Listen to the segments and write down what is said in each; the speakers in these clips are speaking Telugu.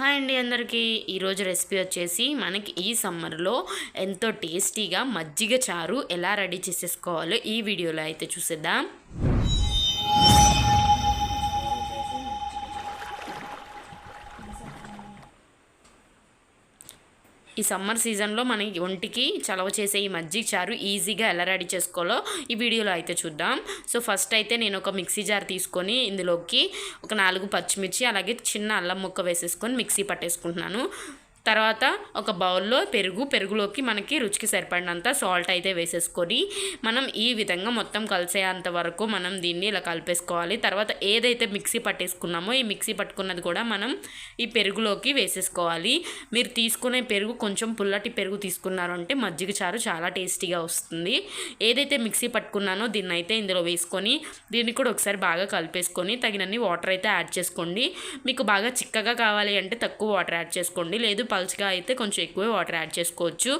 హాయ్ అండి అందరికీ. ఈరోజు రెసిపీ వచ్చేసి మనకి ఈ సమ్మర్లో ఎంతో టేస్టీగా మజ్జిగ చారు ఎలా రెడీ చేసేసుకోవాలో ఈ వీడియోలో అయితే చూసేద్దాం. ఈ సమ్మర్ సీజన్లో మన ఒంటికి చలవ చేసే ఈ మజ్జిగ చారు ఈజీగా ఎలా రెడీ చేసుకోవాలో ఈ వీడియోలో అయితే చూద్దాం. సో ఫస్ట్ అయితే నేను ఒక మిక్సీ జార్ తీసుకొని ఇందులోకి ఒక నాలుగు పచ్చిమిర్చి అలాగే చిన్న అల్లం ముక్క వేసేసుకొని మిక్సీ పట్టేసుకుంటున్నాను. తర్వాత ఒక బౌల్లో పెరుగు పెరుగులోకి మనకి రుచికి సరిపడినంత సాల్ట్ అయితే వేసేసుకొని మనం ఈ విధంగా మొత్తం కలిసేంత వరకు మనం దీన్ని ఇలా కలిపేసుకోవాలి. తర్వాత ఏదైతే మిక్సీ పట్టేసుకున్నామో ఈ మిక్సీ పట్టుకున్నది కూడా మనం ఈ పెరుగులోకి వేసేసుకోవాలి. మీరు తీసుకునే పెరుగు కొంచెం పుల్లటి పెరుగు తీసుకున్నారు అంటే మజ్జిగ చారు చాలా టేస్టీగా వస్తుంది. ఏదైతే మిక్సీ పట్టుకున్నానో దీన్ని అయితే ఇందులో వేసుకొని దీన్ని కూడా ఒకసారి బాగా కలిపేసుకొని తగినన్ని వాటర్ అయితే యాడ్ చేసుకోండి. మీకు బాగా చిక్కగా కావాలి అంటే తక్కువ వాటర్ యాడ్ చేసుకోండి. లేదు పల్చగా అయితే కొంచెం ఎక్కువే వాటర్ యాడ్ చేసుకోవచ్చు.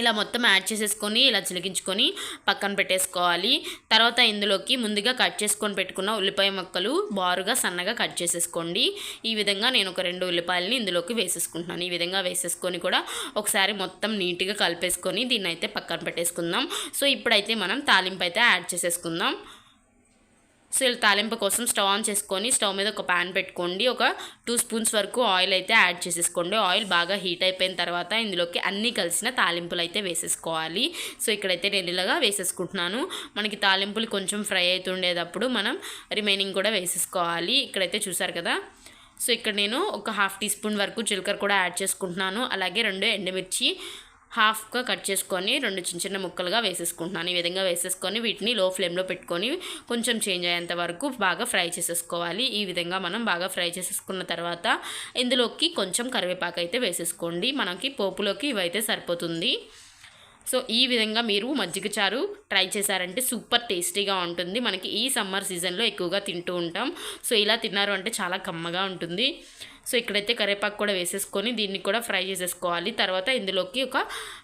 ఇలా మొత్తం యాడ్ చేసేసుకొని ఇలా చిలికించుకొని పక్కన పెట్టేసుకోవాలి. తర్వాత ఇందులోకి ముందుగా కట్ చేసుకొని పెట్టుకున్న ఉల్లిపాయ ముక్కలు బారుగా సన్నగా కట్ చేసేసుకోండి. ఈ విధంగా నేను ఒక రెండు ఉల్లిపాయలని ఇందులోకి వేసేసుకుంటున్నాను. ఈ విధంగా వేసేసుకొని కూడా ఒకసారి మొత్తం నీట్గా కలిపేసుకొని దీన్ని అయితే పక్కన పెట్టేసుకుందాం. సో ఇప్పుడైతే మనం తాలింపు అయితే యాడ్ చేసేసుకుందాం. సో ఇలా తాలింపు కోసం స్టవ్ ఆన్ చేసుకొని స్టవ్ మీద ఒక ప్యాన్ పెట్టుకోండి. ఒక టూ స్పూన్స్ వరకు ఆయిల్ అయితే యాడ్ చేసేసుకోండి. ఆయిల్ బాగా హీట్ అయిపోయిన తర్వాత ఇందులోకి అన్నీ కలిసిన తాలింపులు అయితే వేసేసుకోవాలి. సో ఇక్కడైతే నేను ఇలాగా వేసేసుకుంటున్నాను. మనకి తాలింపులు కొంచెం ఫ్రై అవుతుండేటప్పుడు మనం రిమైనింగ్ కూడా వేసేసుకోవాలి. ఇక్కడైతే చూసారు కదా? సో ఇక్కడ నేను ఒక హాఫ్ టీ స్పూన్ వరకు జీలకర్ర కూడా యాడ్ చేసుకుంటున్నాను. అలాగే రెండు ఎండుమిర్చి హాఫ్గా కట్ చేసుకొని రెండు చిన్న చిన్న ముక్కలుగా వేసేసుకుంటున్నాను. ఈ విధంగా వేసేసుకొని వీటిని లో ఫ్లేమ్లో పెట్టుకొని కొంచెం చేంజ్ అయ్యేంత వరకు బాగా ఫ్రై చేసేసుకోవాలి. ఈ విధంగా మనం బాగా ఫ్రై చేసేసుకున్న తర్వాత ఇందులోకి కొంచెం కరివేపాకు అయితే వేసేసుకోండి. మనకి పోపులోకి ఇవైతే సరిపోతుంది. సో ఈ విధంగా మీరు మజ్జిగ చారు ట్రై చేశారంటే సూపర్ టేస్టీగా ఉంటుంది. మనకి ఈ సమ్మర్ సీజన్లో ఎక్కువగా తింటూ ఉంటాం. సో ఇలా తిన్నారు అంటే చాలా కమ్మగా ఉంటుంది. సో ఇక్కడైతే కరివేపాకు కూడా వేసేసుకొని దీన్ని కూడా ఫ్రై చేసేసుకోవాలి. తర్వాత ఇందులోకి ఒక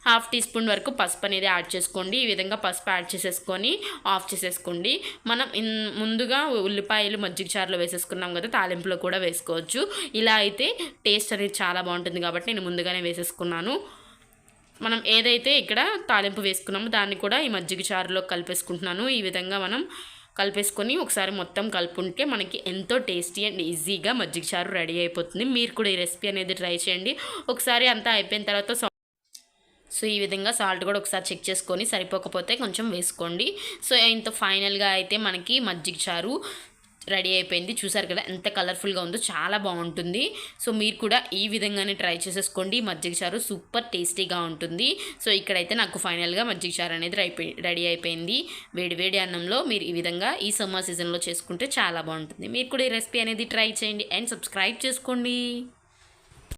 హాఫ్ టీ స్పూన్ వరకు పసుపు అనేది యాడ్ చేసుకోండి. ఈ విధంగా పసుపు యాడ్ చేసేసుకొని ఆఫ్ చేసేసుకోండి. మనం ముందుగా ఉల్లిపాయలు మజ్జిగ చారులో వేసేసుకున్నాం కదా తాలింపులో కూడా వేసుకోవచ్చు. ఇలా అయితే టేస్ట్ అనేది చాలా బాగుంటుంది కాబట్టి నేను ముందుగానే వేసేసుకున్నాను. మనం ఏదైతే ఇక్కడ తాలింపు వేసుకున్నామో దాన్ని కూడా ఈ మజ్జిగ చారులో కలిపేసుకుంటున్నాను. ఈ విధంగా మనం కలిపేసుకొని ఒకసారి మొత్తం కలుపుంటే మనకి ఎంతో టేస్టీ అండ్ ఈజీగా మజ్జిగ చారు రెడీ అయిపోతుంది. మీరు కూడా ఈ రెసిపీ అనేది ట్రై చేయండి. ఒకసారి అంతా అయిపోయిన తర్వాత సో ఈ విధంగా సాల్ట్ కూడా ఒకసారి చెక్ చేసుకొని సరిపోకపోతే కొంచెం వేసుకోండి. సో ఇంత ఫైనల్గా అయితే మనకి మజ్జిగ చారు రెడీ అయిపోయింది. చూసారు కదా ఎంత కలర్ఫుల్గా ఉందో చాలా బాగుంటుంది. సో మీరు కూడా ఈ విధంగానే ట్రై చేసేసుకోండి. మజ్జిగ చారు సూపర్ టేస్టీగా ఉంటుంది. సో ఇక్కడైతే నాకు ఫైనల్గా మజ్జిగ చారు అనేది రెడీ అయిపోయింది. వేడివేడి అన్నంలో మీరు ఈ విధంగా ఈ సమ్మర్ సీజన్లో చేసుకుంటే చాలా బాగుంటుంది. మీరు కూడా ఈ రెసిపీ అనేది ట్రై చేయండి. అండ్ సబ్స్క్రైబ్ చేసుకోండి.